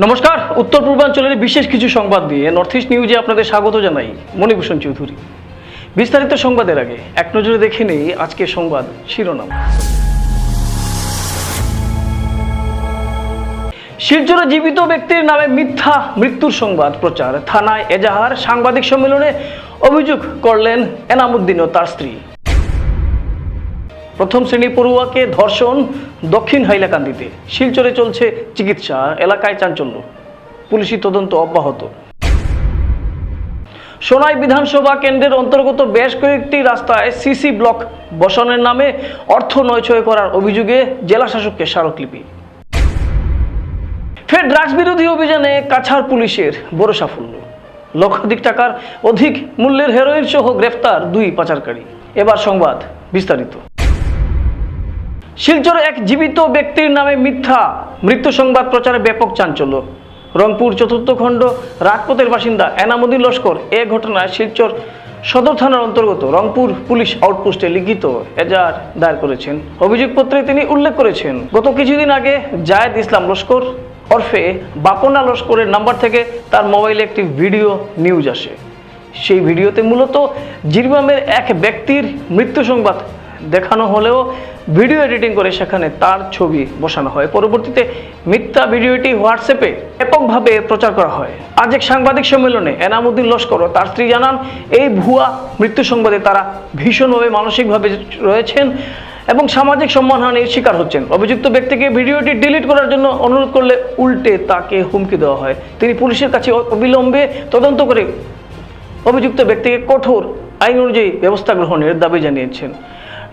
নমস্কার, উত্তর পূর্বাঞ্চলের বিশেষ কিছু সংবাদ দিয়ে নর্থ ইস্ট নিউজে আপনাদের স্বাগত জানাই মণিভূষণ চৌধুরী। বিস্তারিত সংবাদের আগে এক নজরে দেখে নেই আজকের সংবাদ শিরোনাম। শিলচরে জীবিত ব্যক্তির নামে মিথ্যা মৃত্যুর সংবাদ প্রচার। থানায় এজাহার, সাংবাদিক সম্মেলনে অভিযোগ করলেন এনামুদ্দিন ও তার স্ত্রী। প্রথম শ্রেণি পড়ুয়াকে ধর্ষণ দক্ষিণ হাইলাকান্দিতে। শিলচরে চলছে চিকিৎসা, এলাকায় চাঞ্চল্য। পুলিশি তদন্ত অব্যাহত। সোনাই বিধানসভা কেন্দ্রের অন্তর্গত বেশ কয়েকটি রাস্তায় সিসি ব্লক বসানোর নামে অর্থ নয়ছয় করার অভিযোগে জেলা শাসককে স্মারকলিপি। ফের ড্রাগস বিরোধী অভিযানে কাছাড় পুলিশের বড় সাফল্য। লক্ষাধিক টাকার অধিক মূল্যের হেরোইন সহ গ্রেফতার দুই পাচারকারী। এবার সংবাদ বিস্তারিত। শিলচরে এক জীবিত ব্যক্তির নামে মিথ্যা মৃত্যু সংবাদ প্রচারে ব্যাপক চাঞ্চল্য। রংপুর চতুর্থ খণ্ড, রাজপথের বাসিন্দা এনামুদ্দিন লস্কর এ ঘটনায় শিলচর সদর থানার অন্তর্গত রংপুর পুলিশ আউটপোস্টে লিখিত এজাহার দায়ের করেছেন। অভিযোগপত্রে তিনি উল্লেখ করেছেন, গত কিছুদিন আগে জায়েদ ইসলাম লস্কর ওরফে বাপনা লস্করের নাম্বার থেকে তার মোবাইলে একটি ভিডিও নিউজ আসে। সেই ভিডিওতে মূলত জিরবামের এক ব্যক্তির মৃত্যু সংবাদ দেখানো হলেও ভিডিও এডিটিং করে সেখানে তার ছবি বসানো হয়। পরবর্তীতে মিথ্যা ভিডিওটি হোয়াটসঅ্যাপে ব্যাপকভাবে প্রচার করা হয়। আজ এক সাংবাদিক সম্মেলনে এনামুদ্দিন লস্কর তার স্ত্রী জানান, এই ভুয়া মৃত্যু সংবাদে তারা ভীষণভাবে মানসিকভাবে রয়েছেন এবং সামাজিক সম্মানহানির শিকার হচ্ছেন। অভিযুক্ত ব্যক্তিকে ভিডিওটি ডিলিট করার জন্য অনুরোধ করলে উল্টে তাকে হুমকি দেওয়া হয়। তিনি পুলিশের কাছে অবিলম্বে তদন্ত করে অভিযুক্ত ব্যক্তিকে কঠোর আইন অনুযায়ী ব্যবস্থা গ্রহণের দাবি জানিয়েছেন।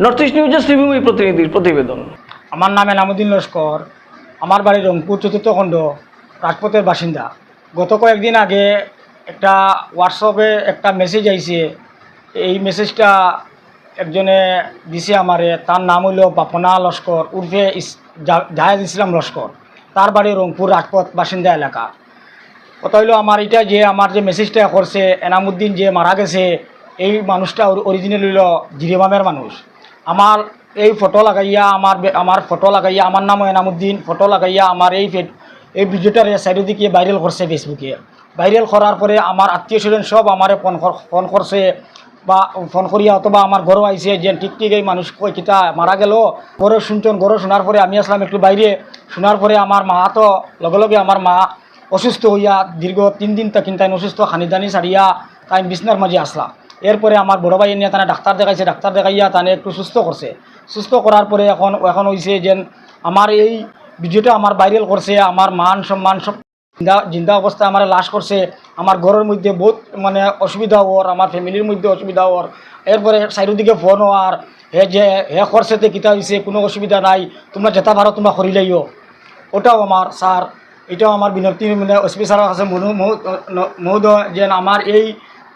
নর্থ ইস্ট নিউজের শ্রীভূমি প্রতিনিধির প্রতিবেদন। আমার নাম এনামুদ্দিন লস্কর। আমার বাড়ি রংপুর চতুর্থ খণ্ড, রাজপথের বাসিন্দা। গত কয়েকদিন আগে একটা হোয়াটসঅ্যাপে একটা মেসেজ আইছে। এই মেসেজটা একজনে দিছে আমারে, তার নাম হইল বাপনা লস্কর, উর্ফে জাহেদ ইসলাম লস্কর। তার বাড়ি রংপুর, রাজপথ বাসিন্দা এলাকা। কথা হইল আমার এটা যে, আমার যে মেসেজটা করছে, এনামুদ্দিন যে মারা গেছে, এই মানুষটা অরিজিনাল হইল জিরিমামের মানুষ। আমার এই ফটো লাগাইয়া, আমার আমার ফটো লাগাইয়া, আমার নাম এনামুদ্দিন ফটো লাগাইয়া আমার এই এই ভিডিওটারে চারিদিকে ভাইরাল করছে ফেসবুকে ভাইরাল করার পরে আমার আত্মীয় স্বজন সব আমারে ফোন ফোন করছে বা ফোন করিয়া অথবা আমার ঘরও আইছে, যে ঠিক ঠিক এই মানুষ কিতা, মারা গেল। ঘরে শুনছেন, ঘরে শোনার পরে আমি আসলাম একটু বাইরে। শোনার পরে আমার মা তো, লগে লগে আমার মা অসুস্থ হইয়া দীর্ঘ তিন দিন তা কিন্তু অসুস্থ খানিদানি ছাড়িয়া তাই বিছনার মাঝে আসলা এরপরে আমার বড় ভাই নিয়ে তানে ডাক্তার দেখাইছে, ডাক্তার দেখাইয়া তানে একটু সুস্থ করছে। সুস্থ করার পরে এখন এখন হয়েছে যে আমার এই ভিডিওটা আমার ভাইরাল করছে, আমার মান সম্মান সব জিন্দা জিন্দা অবস্থায় আমার লাশ করছে, আমার ঘরের মধ্যে বহুত মানে অসুবিধা হওয়ার, আমার ফ্যামিলির মধ্যে অসুবিধা হওয়ার। এরপরে চারিদিকে ফোন হওয়ার হে যে, হে করছে তে কিতা হয়েছে কোনো অসুবিধা নাই, তোমরা যেটা পারো তোমরা করিলাইও ওটাও আমার স্যার এটাও আমার বিনতি মানে কাছে মনু মহোদয় যে আমার এই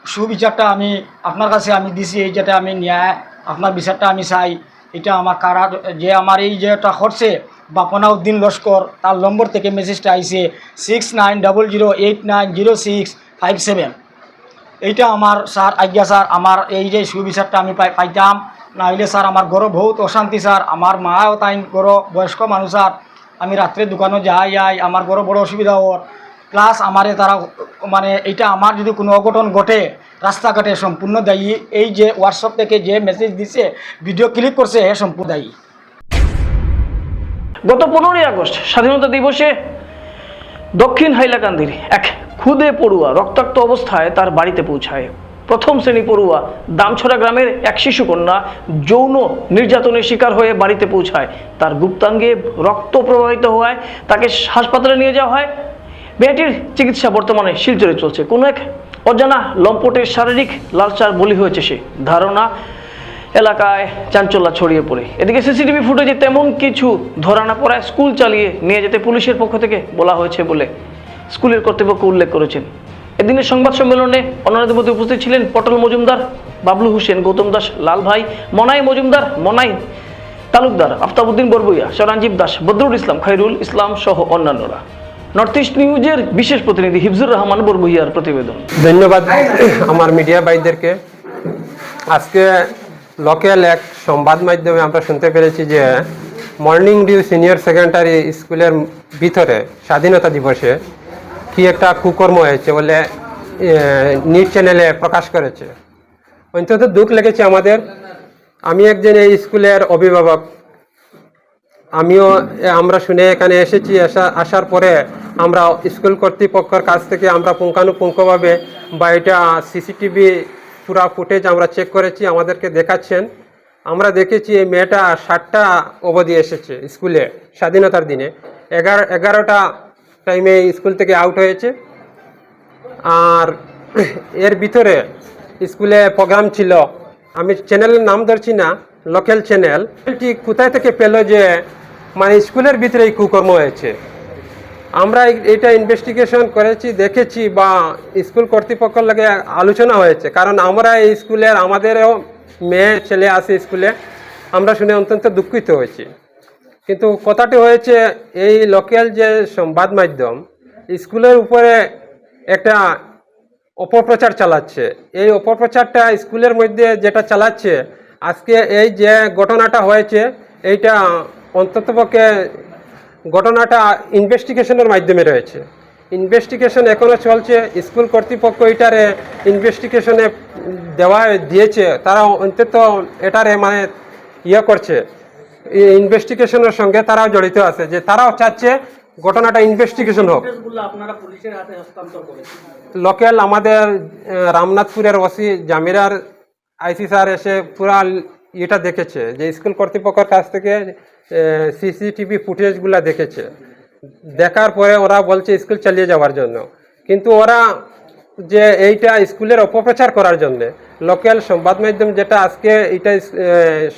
সুবিচারটা আমি আপনার কাছে আমি দিছি, এই যেটা আমি ন্যায়, আপনার বিচারটা আমি চাই। এটা আমার কারা যে আমার এই যেটা করছে বাপনা উদ্দিন লস্কর, তার নম্বর থেকে মেসেজটা আইছে six nine double zero eight nine zero six five seven এইটা আমার স্যার, আজ্ঞা স্যার, আমার এই যে সুবিচারটা আমি পাই পাইতাম। না হইলে স্যার, আমার ঘরও বহুত অশান্তি স্যার। আমার মাও তাই ঘর বয়স্ক মানুষ আমি রাত্রে দোকানে যাই যাই আমার ঘরও বড় অসুবিধা হওয়ার। প্লাস আমারে তারা মানে এইটা আমার যদি কোনো অঘটন ঘটে, রাস্তাঘাটে সম্পূর্ণ দায়ী। এই যে হোয়াটসঅ্যাপ থেকে যে মেসেজ দিছে ভিডিও ক্লিক করছে, হে সম্পূর্ণ দায়ী। গত পনেরোই আগস্ট স্বাধীনতা দিবসে দক্ষিণ হাইলাকান্দির এক খুদে পড়ুয়া রক্তাক্ত অবস্থায় তার বাড়িতে পৌঁছায়। প্রথম শ্রেণি পড়ুয়া দামছড়া গ্রামের এক শিশুকন্যা যৌন নির্যাতনের শিকার হয়ে বাড়িতে পৌঁছায়। তার গুপ্তাঙ্গে রক্ত প্রবাহিত হওয়ায় তাকে হাসপাতালে নিয়ে যাওয়া হয়। মেয়েটির চিকিৎসা বর্তমানে শিলচরে চলছে। কোনো এক অজানা লম্পটের শারীরিক লালচার বলি হয়েছে সে। ধারণা, এলাকায় চাঞ্চল্য ছড়িয়ে পড়ে। এদিকে সিসিটিভি ফুটেজে তেমন কিছু ধরা না পড়ায় স্কুল চালিয়ে নিয়ে যেতে পুলিশের পক্ষ থেকে বলা হয়েছে বলে স্কুলের কর্তৃপক্ষ উল্লেখ করেছেন। এদিনের সংবাদ সম্মেলনে অন্যদের মধ্যে উপস্থিত ছিলেন পটল মজুমদার, বাবলু হোসেন, গৌতম দাস, লাল ভাই, মনাই মজুমদার, মনাই তালুকদার, আফতাবুদ্দিন বরবইয়া, সরঞ্জীব দাস, বদরুল ইসলাম খাইরুল ইসলাম সহ অন্যান্যরা। নর্থ ইস্ট নিউজের বিশেষ প্রতিনিধি হিফজুর রহমান বরবইয়ার প্রতিবেদন। ধন্যবাদ আমার মিডিয়া ভাইদেরকে। আজকে লোকাল এক সংবাদ মাধ্যমে আমরা শুনতে পেরেছি যে মর্নিং ডিউ সিনিয়র সেকেন্ডারি স্কুলের ভিতরে স্বাধীনতা দিবসে কি একটা কুকর্ম হয়েছে বলে নিউজ চ্যানেলে প্রকাশ করেছে। অন্তত দুঃখ লেগেছে আমাদের। আমি একজন এই স্কুলের অভিভাবক আমিও আমরা শুনে এখানে এসেছি, আসা, আসার পরে আমরা স্কুল কর্তৃপক্ষের কাছ থেকে আমরা পুঙ্খানুপুঙ্খভাবে বা এটা সিসিটিভি পুরা ফুটেজ আমরা চেক করেছি, আমাদেরকে দেখাচ্ছেন। আমরা দেখেছি এই মেয়েটা সাতটা অবধি এসেছে স্কুলে, স্বাধীনতার দিনে। এগারো, এগারোটা টাইমে স্কুল থেকে আউট হয়েছে। আর এর ভিতরে স্কুলে প্রোগ্রাম ছিল, আমি চ্যানেলের নাম ধরছি না লোকাল চ্যানেল কোথায় থেকে পেল যে মানে স্কুলের ভিতরে এই কুকর্ম হয়েছে। আমরা এটা ইনভেস্টিগেশন করেছি, দেখেছি বা স্কুল কর্তৃপক্ষের লাগে আলোচনা হয়েছে। কারণ আমরা এই স্কুলের আমাদেরও মেয়ে, ছেলে আছে স্কুলে, আমরা শুনে অত্যন্ত দুঃখিত হয়েছি। কিন্তু কথাটি হয়েছে, এই লোকাল যে সংবাদ মাধ্যম, স্কুলের উপরে একটা অপপ্রচার চালাচ্ছে। এই অপপ্রচারটা স্কুলের মধ্যে যেটা চালাচ্ছে, আজকে এই যে ঘটনাটা হয়েছে, এইটা অন্ততপক্ষে ঘটনাটা ইনভেস্টিগেশনের মাধ্যমে রয়েছে। ইনভেস্টিগেশন এখনও চলছে স্কুল কর্তৃপক্ষ এটারে ইনভেস্টিগেশনে দেওয়া দিয়েছে তারা অন্তত এটারে মানে ইয়ে করছে। ইনভেস্টিগেশনের সঙ্গে তারাও জড়িত আছে যে তারাও চাচ্ছে ঘটনাটা ইনভেস্টিগেশন হোক। লোকাল আমাদের রামনাথপুরের ওসি জামিরার আইসি স্যার এসে পুরা এটা দেখেছে, যে স্কুল কর্তৃপক্ষের কাছ থেকে সিসিটিভি ফুটেজগুলো দেখেছে। দেখার পরে ওরা বলছে স্কুল চালিয়ে যাওয়ার জন্য। কিন্তু ওরা যে এইটা স্কুলের অপপ্রচার করার জন্য, লোকাল সংবাদ মাধ্যম যেটা আজকে এটা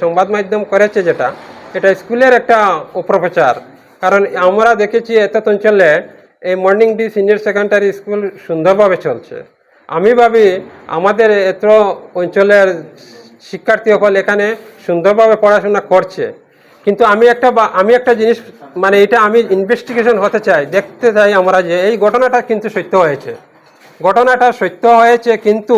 সংবাদ মাধ্যম করেছে যেটা, এটা স্কুলের একটা অপপ্রচার। কারণ আমরা দেখেছি এত অঞ্চলে এই morning D senior secondary school সুন্দরভাবে চলছে। আমি ভাবি আমাদের এত অঞ্চলের শিক্ষার্থী সকল এখানে সুন্দরভাবে পড়াশোনা করছে। কিন্তু আমি একটা আমি একটা জিনিস মানে এটা আমি ইনভেস্টিগেশন হতে চাই, দেখতে চাই আমরা যে এই ঘটনাটা কিন্তু সত্য হয়েছে। ঘটনাটা সত্য হয়েছে কিন্তু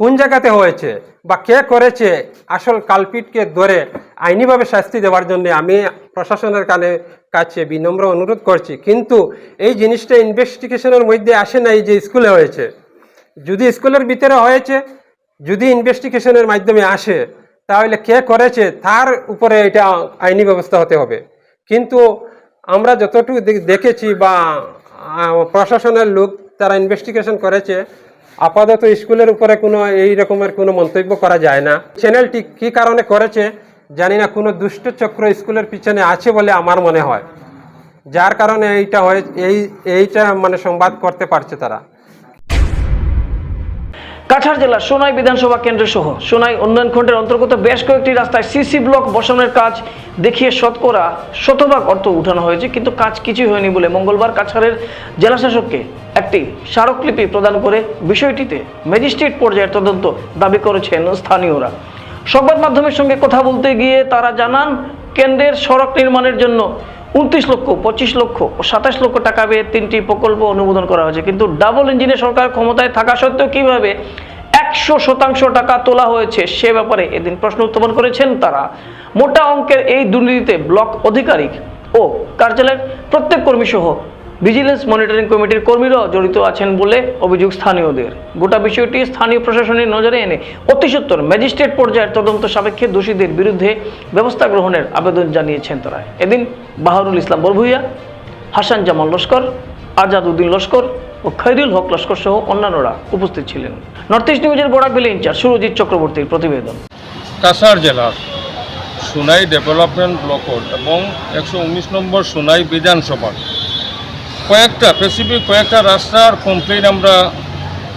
কোন জায়গাতে হয়েছে বা কে করেছে আসল কালপিটকে ধরে আইনিভাবে শাস্তি দেওয়ার জন্য আমি প্রশাসনের কানে, কাছে বিনম্র অনুরোধ করছি। কিন্তু এই জিনিসটা ইনভেস্টিগেশনের মধ্যে আসে না এই যে স্কুলে হয়েছে। যদি স্কুলের ভিতরে হয়েছে যদি ইনভেস্টিগেশনের মাধ্যমে আসে, তাহলে কে করেছে, তার উপরে এটা আইনি ব্যবস্থা হতে হবে। কিন্তু আমরা যতটুকু দেখেছি বা প্রশাসনের লোক তারা ইনভেস্টিগেশন করেছে, আপাতত স্কুলের উপরে কোনো এই রকমের কোনো মন্তব্য করা যায় না। চ্যানেলটি কী কারণে করেছে, জানি না, কোনো দুষ্ট চক্র স্কুলের পিছনে আছে বলে আমার মনে হয়। যার কারণে এইটা হয়ে, এই, এইটা মানে সংবাদ করতে পারছে তারা। কাছাড় জেলার সোনাই বিধানসভা কেন্দ্র সহ সোনাই উন্নয়ন খণ্ডের অন্তর্গত বেশ কয়েকটি রাস্তায় সিসি ব্লক বসানোর কাজ দেখিয়ে শতকরা শতভাগ অর্থ উঠানো হয়েছে, কিন্তু কাজ কিছুই হয়নি বলে মঙ্গলবার কাছাড়ের জেলাশাসককে একটি স্মারকলিপি প্রদান করে বিষয়টিতে ম্যাজিস্ট্রেট পর্যায়ের তদন্ত দাবি করেছেন স্থানীয়রা। সংবাদ মাধ্যমের সঙ্গে কথা বলতে গিয়ে তারা জানান, কেন্দ্রের সড়ক নির্মাণের জন্য উনত্রিশ লক্ষ, পঁচিশ লক্ষ সাতাশ লক্ষ টাকা ব্যয়ে তিনটি প্রকল্প অনুমোদন করা হয়েছে। কিন্তু ডাবল ইঞ্জিনের সরকার ক্ষমতায় থাকা সত্ত্বেও কীভাবে একশো শতাংশ টাকা তোলা হয়েছে সে ব্যাপারে এদিন প্রশ্ন উত্থাপন করেছেন তারা। মোটা অঙ্কের এই দুর্নীতিতে ব্লক অধিকারিক ও কার্যালয়ের প্রত্যেক কর্মী সহ ভিজিলেন্স মনিটরিং কমিটির কর্মীরাও জড়িত আছেন বলে অভিযোগ স্থানীয়দের। গোটা বিষয়টি স্থানীয় প্রশাসনের নজরে এনে অতি সত্বর ম্যাজিস্ট্রেট পর্যায়ের তদন্ত সাপেক্ষে দোষীদের বিরুদ্ধে ব্যবস্থা গ্রহণের আবেদন জানিয়েছেন তারা। এদিন বাহারুল ইসলাম বরভুইয়া, হাসান জামাল লস্কর, আজাদ উদ্দিন লস্কর ও খৈরুল হক লস্কর সহ অন্যান্যরা উপস্থিত ছিলেন। নর্থ ইস্ট নিউজের বরাকবিলি ইনচার্জ সুরজিৎ চক্রবর্তীর প্রতিবেদন। কাছাড় জেলার সোনাই ডেভেলপমেন্ট ব্লকত এবং একশো উনিশ নম্বর সোনাই বিধানসভার কয়েকটা স্পেসিফিক কয়েকটা রাস্তার কমপ্লেন আমরা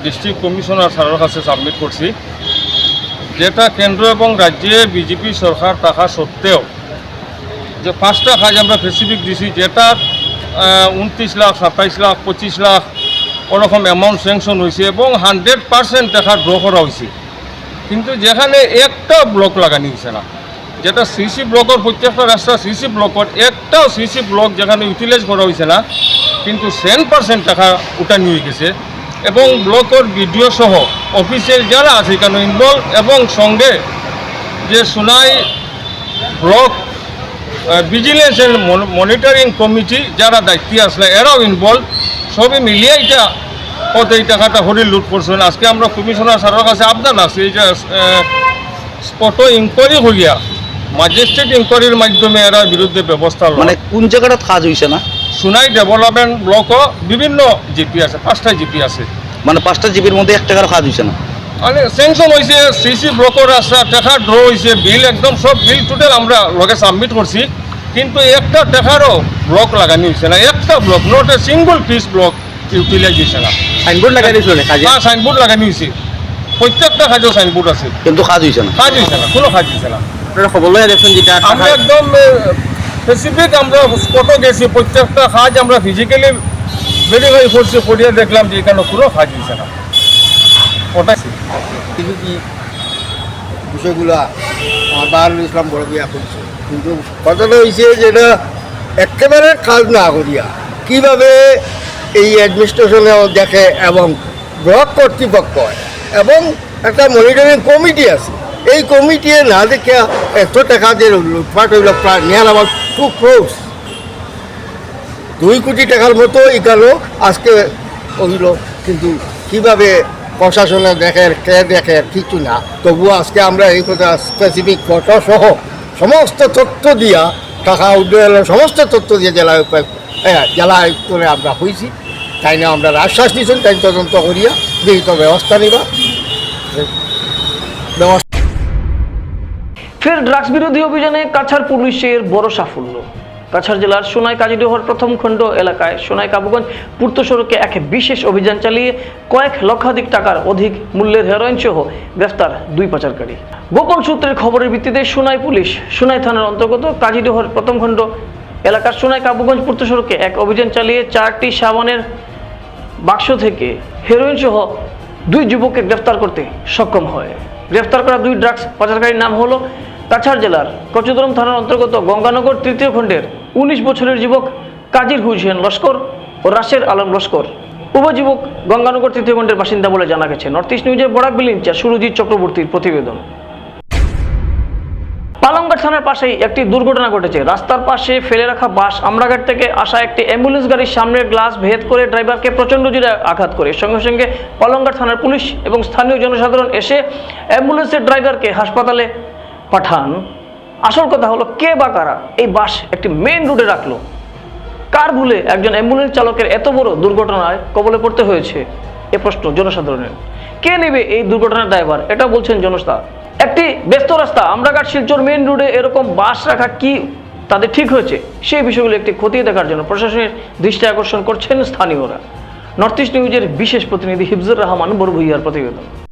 ডিস্ট্রিক্ট কমিশনার স্যারের কাছে সাবমিট করছি। যেটা কেন্দ্র এবং রাজ্যে বিজেপি সরকার থাকা সত্ত্বেও যে পাঁচটা কাজ আমরা স্পেসিফিক দিছি, যেটার উনত্রিশ লাখ, সাতাইশ লাখ, পঁচিশ লাখ ওরকম অ্যামাউন্ট স্যাংশন হয়েছে এবং হান্ড্রেড পার্সেন্ট টাকা ড্র করা হয়েছে। কিন্তু যেখানে একটা ব্লক লাগানি হয়েছে না, যেটা সিসি ব্লকের প্রত্যেকটা রাস্তা সিসি ব্লকত একটাও সিসি ব্লক যেখানে ইউটিলাইজ করা হয়েছে না কিন্তু সেন পার্সেন্ট টাকা উঠানি হয়ে গেছে এবং ব্লকর বিডিও সহ অফিসের যারা আছে এখানে ইনভলভ এবং সঙ্গে যে Sonai block vigilance and monitoring committee যারা দায়িত্বে আসলে এরাও ইনভলভ সবই মিলিয়ে এটা কত এই টাকাটা হরি লুট করছেন। আজকে আমরা কমিশনার স্যারের কাছে আবদান আছে এটা স্পট ইনকোয়ারি হইয়া ম্যাজিস্ট্রেট ইনকোয়ারির মাধ্যমে এরা বিরুদ্ধে ব্যবস্থা মানে কোন জায়গাটা কাজ হয়েছে না? সোনাই ডেভেলপমেন্ট ব্লকও বিভিন্ন জিপি আছে পাঁচটা জিপি আছে। মানে পাঁচটা জিবির মধ্যে এক টাকারও কাজ হয়েছে না? মানে স্যাংশন হয়েছে সিসি ব্লকের রাস্তা টাকা ড্র হয়েছে বিল একদম সব বিল টোটাল আমরা লগে সাবমিট করছি। কিন্তু একটা টাকারও ব্লক লাগানি হয়েছে না একটা block not a single piece block utilise হয়েছে না সাইনবোর্ড লাগাই দিয়েছিল কাজে? হ্যাঁ সাইনবোর্ড লাগানি হয়েছে প্রত্যেকটা কাজেও সাইনবোর্ড আছে। কিন্তু কাজ হয়েছে না? কাজ হয়েছে না কোনো কাজ হয়েছে না। আপনারা খবর দেখছেন যেটা আমরা একদম স্পেসিফিক আমরা স্পটও গেছি, প্রত্যেকটা কাজ আমরা ফিজিক্যালি ভেরিফাই করছি, করিয়ে দেখলাম যে এখানে কোনো কাজ হয়েছে না। ওটাই। কিছু বিষয়গুলা বাহারুল ইসলাম বড় বিয়া করছে কিন্তু কথাটা হয়েছে যেটা একেবারে কাজ না করিয়া কীভাবে এই অ্যাডমিনিস্ট্রেশনে দেখে এবং ব্লক কর্তৃপক্ষ এবং একটা মনিটরিং কমিটি আছে। এই কমিটি না দেখে এত টাকা যে লুটপাট হইল, প্রায় নিয়ার আমার টু ক্রোস দুই কোটি টাকার মতো এখানেও আজকে হইল, কিন্তু কীভাবে প্রশাসনে দেখে কে দেখে কিছু না, তবুও আজকে আমরা এই কথা স্পেসিফিক ফটো সহ সমস্ত তথ্য দিয়া টাকা উদ্যোগের সমস্ত তথ্য দিয়ে জেলা জেলা আয়ুক্তরে আমরা হয়েছি তাই না, আমরা আশ্বাস দিয়েছেন তাই তদন্ত করিয়া বিহিত ব্যবস্থা নিবা ব্যবস্থা ফের ড্রাগস বিরোধী অভিযানে কাছাড় পুলিশের বড় সাফল্য। কাছাড় জেলার সোনাই কাজিডোহর প্রথম খণ্ড এলাকায় সোনাই কাবুগঞ্জ পূর্ত সড়কে এক বিশেষ অভিযান চালিয়ে কয়েক লক্ষাধিক টাকার অধিক মূল্যের হেরোইন সহ গ্রেফতার দুই পাচারকারী। গোপন সূত্রের খবরের ভিত্তিতে সোনাই পুলিশ সোনাই থানার অন্তর্গত কাজিডোহর প্রথম খণ্ড এলাকার সোনাই কাবুগঞ্জ পূর্ত সড়কে এক অভিযান চালিয়ে চারটি সাবানের বাক্স থেকে হেরোইন সহ দুই যুবককে গ্রেফতার করতে সক্ষম হয়। গ্রেফতার করা দুই ড্রাগস পাচারকারীর নাম হলো কাছাড় জেলার কচুদরম থানার অন্তর্গত গঙ্গানগর তৃতীয় খণ্ডের উনিশ বছরের যুবক কাজীর হুসেন লস্কর ও রাশের আলম লস্কর। উভয় যুবক গঙ্গানগর তৃতীয় খণ্ডের বাসিন্দা বলে জানা গেছে। নর্থ ইস্ট নিউজের বরাক বিল ইনচার্জ সুরজিৎ চক্রবর্তীর প্রতিবেদন। পালংঘাট থানার পাশেই একটি দুর্ঘটনা ঘটেছে। রাস্তার পাশে ফেলে রাখা বাস আমরাঘাট থেকে আসা একটি অ্যাম্বুলেন্স গাড়ির সামনের গ্লাস ভেদ করে ড্রাইভারকে প্রচণ্ড জোরে আঘাত করে। সঙ্গে সঙ্গে পালংঘাট থানার পুলিশ এবং স্থানীয় জনসাধারণ এসে অ্যাম্বুলেন্সের ড্রাইভারকে হাসপাতালে পাঠান। আসল কথা হলো, কে বা কারা এই বাস একটি মেন রোডে রাখল? কার ভুলে একজন অ্যাম্বুলেন্স চালকের এত বড় দুর্ঘটনায় কবলে পড়তে হয়েছে? এ প্রশ্ন জনসাধারণের। কে নেবে এই দুর্ঘটনার ড্রাইভার এটা বলছেন জনতা। একটি ব্যস্ত রাস্তা, আমরাঘাট শিলচর মেন রোডে এরকম বাস রাখা কি তাদের ঠিক হয়েছে? সেই বিষয়গুলো একটি খতিয়ে দেখার জন্য প্রশাসনের দৃষ্টি আকর্ষণ করছেন স্থানীয়রা। নর্থ ইস্ট নিউজের বিশেষ প্রতিনিধি হিফজুর রহমান বড়ভুইয়ার প্রতিবেদন।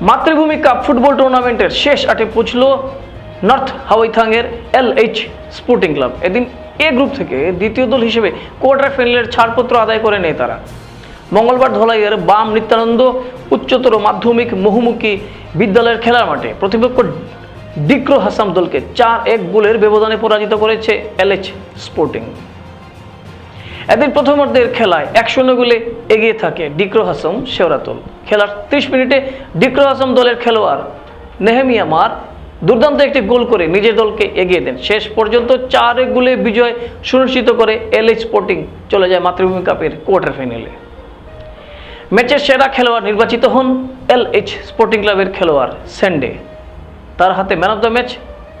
মাতৃভূমি কাপ ফুটবল টুর্নামেন্টের শেষ আটে পৌঁছল নর্থ হাওয়াইথাংয়ের এল এইচ স্পোর্টিং ক্লাব। এদিন এ গ্রুপ থেকে দ্বিতীয় দল হিসেবে কোয়ার্টার ফাইনালের ছাড়পত্র আদায় করে নেয় তারা। মঙ্গলবার ধলাইয়ের বাম নিত্যানন্দ উচ্চতর মাধ্যমিক বহুমুখী বিদ্যালয়ের খেলার মাঠে প্রতিপক্ষ ডিক্রো হাসাম দলকে চার এক গোলের ব্যবধানে পরাজিত করেছে এলএচ স্পোর্টিং। এদিন প্রথমার্ধের খেলায় এক শূন্য গোলে এগিয়ে থাকে ডিক্রো হাসম শেওরাতল। খেলার ত্রিশ মিনিটে ডিক্রো হাসম দলের খেলোয়াড় নেহেমিয়া মার দুর্দান্ত একটি গোল করে নিজের দলকে এগিয়ে দেন। শেষ পর্যন্ত চার গোলে বিজয় সুনিশ্চিত করে এল স্পোর্টিং চলে যায় মাতৃভূমি কাপের কোয়ার্টার ফাইনালে। ম্যাচের সেরা খেলোয়াড় নির্বাচিত হন এল এইচ স্পোর্টিং ক্লাবের খেলোয়াড় স্যান্ডে। তার হাতে man of the match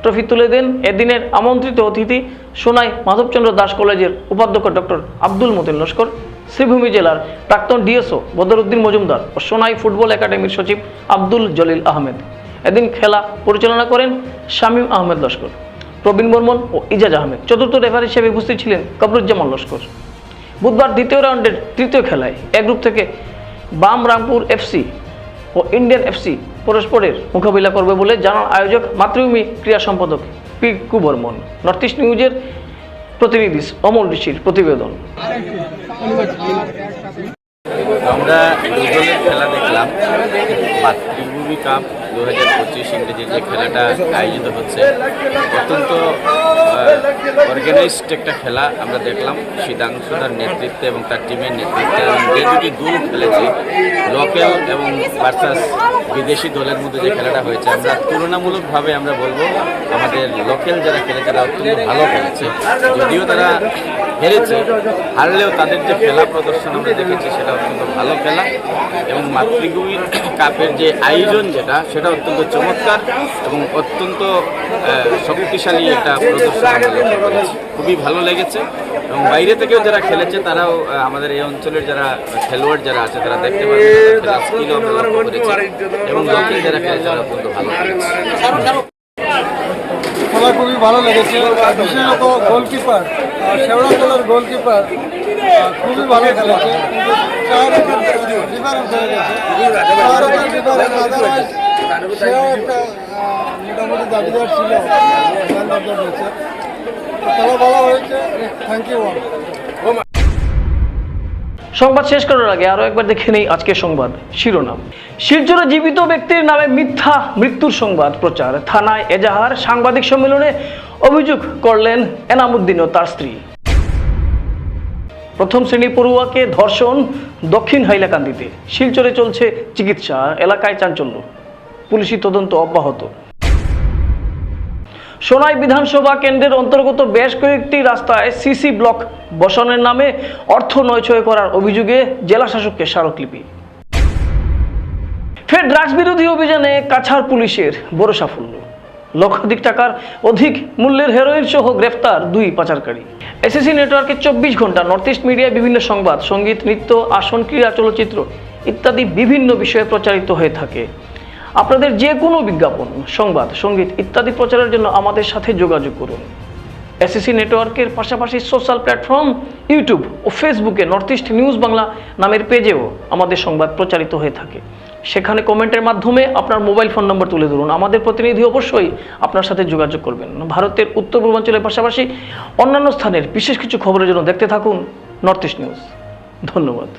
trophy তুলে দেন এদিনের আমন্ত্রিত অতিথি সোনাই মাধবচন্দ্র দাস কলেজের উপাধ্যক্ষ ডক্টর আব্দুল মতিন লস্কর। শ্রীভূমি জেলার প্রাক্তন ডিএসও বদরুদ্দিন মজুমদার ও সোনাই ফুটবল একাডেমির সচিব আব্দুল জলিল আহমেদ। এদিন খেলা পরিচালনা করেন শামীম আহমেদ লস্কর, প্রবীণ বর্মন ও ইজাজ আহমেদ। চতুর্থ রেফার হিসেবে উপস্থিত ছিলেন কবরুজ্জামান লস্কর। বুধবার দ্বিতীয় রাউন্ডের তৃতীয় খেলায় এক গ্রুপ থেকে বাম রামপুর এফসি ও ইন্ডিয়ান এফসি পরস্পরের মোকাবিলা করবে বলে জানান আয়োজক মাতৃভূমি ক্রীড়া সম্পাদক পি কুবর্মন নর্থ ইস্ট নিউজের প্রতিনিধি অমল ঋষির প্রতিবেদন। আমরা দুজনের খেলা দেখলাম। মাতৃভূমি কাপ দু হাজার পঁচিশ ইংরেজির যে খেলাটা আয়োজিত হচ্ছে। অত্যন্ত অর্গানাইজড একটা খেলা আমরা দেখলাম। শীতাংশুদার নেতৃত্বে এবং তার টিমের নেতৃত্বে এবং যে দুটি দল খেলেছে। লোকাল এবং ভার্সাস বিদেশি দলের মধ্যে যে খেলাটা হয়েছে, আমরা তুলনামূলকভাবে আমরা বলব, আমাদের লোকাল যারা খেলেছে তারা অত্যন্ত ভালো খেলেছে। যদিও তারা হেরেছে। হারলেও তাদের যে খেলা প্রদর্শন আমরা দেখেছি, সেটা অত্যন্ত ভালো খেলা। এবং মাতৃভূমি কাপের যে আয়োজন যেটা, সেটা অত্যন্ত চমৎকার এবং অত্যন্ত শক্তিশালী একটা প্রদর্শন খুবই ভালো লেগেছে। এবং বাইরে থেকেও যারা খেলেছে, তারাও আমাদের এই অঞ্চলের যারা খেলোয়াড় যারা আছে, তারা দেখতে করেছি। এবং যারা খেলেছে, তারা অত্যন্ত ভালো খেলা খুবই ভালো লেগেছে। বিশেষত গোলকিপার শেওড়া দলের গোলকিপার খুবই ভালো খেলেছে। একটা মোটামুটি দাবিদার ছিল খেলা ভালো হয়েছে। থ্যাংক ইউ সংবাদ শেষ করার আগে আরও একবার দেখে নেই আজকের সংবাদ শিরোনাম। শিলচরে জীবিত ব্যক্তির নামে মিথ্যা মৃত্যুর সংবাদ প্রচার। থানায় এজাহার, সাংবাদিক সম্মেলনে অভিযোগ করলেন এনামুদ্দিন ও তার স্ত্রী। প্রথম শ্রেণি পড়ুয়াকে ধর্ষণ দক্ষিণ হাইলাকান্দিতে। শিলচরে চলছে চিকিৎসা, এলাকায় চাঞ্চল্য। পুলিশি তদন্ত অব্যাহত। সোনাই বিধানসভা কেন্দ্রের অন্তর্গত বেশ কয়েকটি রাস্তায় সিসি ব্লক বসানোর নামে অর্থ নয়ছয় করার অভিযোগে জেলা শাসককে স্মারকলিপি। ফের ড্রাগস বিরোধী অভিযানে কাছাড় পুলিশের বড় সাফল্য। লক্ষাধিক টাকার অধিক মূল্যের হেরোইন সহ গ্রেফতার দুই পাচারকারী। এসএসসি নেটওয়ার্কে চব্বিশ ঘণ্টা নর্থ ইস্ট মিডিয়ায় বিভিন্ন সংবাদ, সংগীত, নৃত্য, আসন, ক্রীড়া, চলচ্চিত্র ইত্যাদি বিভিন্ন বিষয়ে প্রচারিত হয়ে থাকে। আপনাদের যে কোনো বিজ্ঞাপন, সংবাদ, সংগীত ইত্যাদি প্রচারের জন্য আমাদের সাথে যোগাযোগ করুন। এসএসসি নেটওয়ার্কের পাশাপাশি সোশ্যাল প্ল্যাটফর্ম ইউটিউব ও ফেসবুকে নর্থ ইস্ট নিউজ বাংলা নামের পেজেও আমাদের সংবাদ প্রচারিত হয়ে থাকে। সেখানে কমেন্টের মাধ্যমে আপনার মোবাইল ফোন নম্বর তুলে ধরুন। আমাদের প্রতিনিধি অবশ্যই আপনার সাথে যোগাযোগ করবেন। ভারতের উত্তর পূর্বাঞ্চলের পাশাপাশি অন্যান্য স্থানের বিশেষ কিছু খবরের জন্য দেখতে থাকুন নর্থ ইস্ট নিউজ ধন্যবাদ।